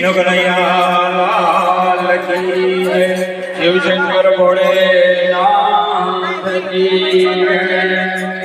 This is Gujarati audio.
કૃષ્ણ કનૈયા કી જય. શિવશંકર ભોળેનાથ કી જય.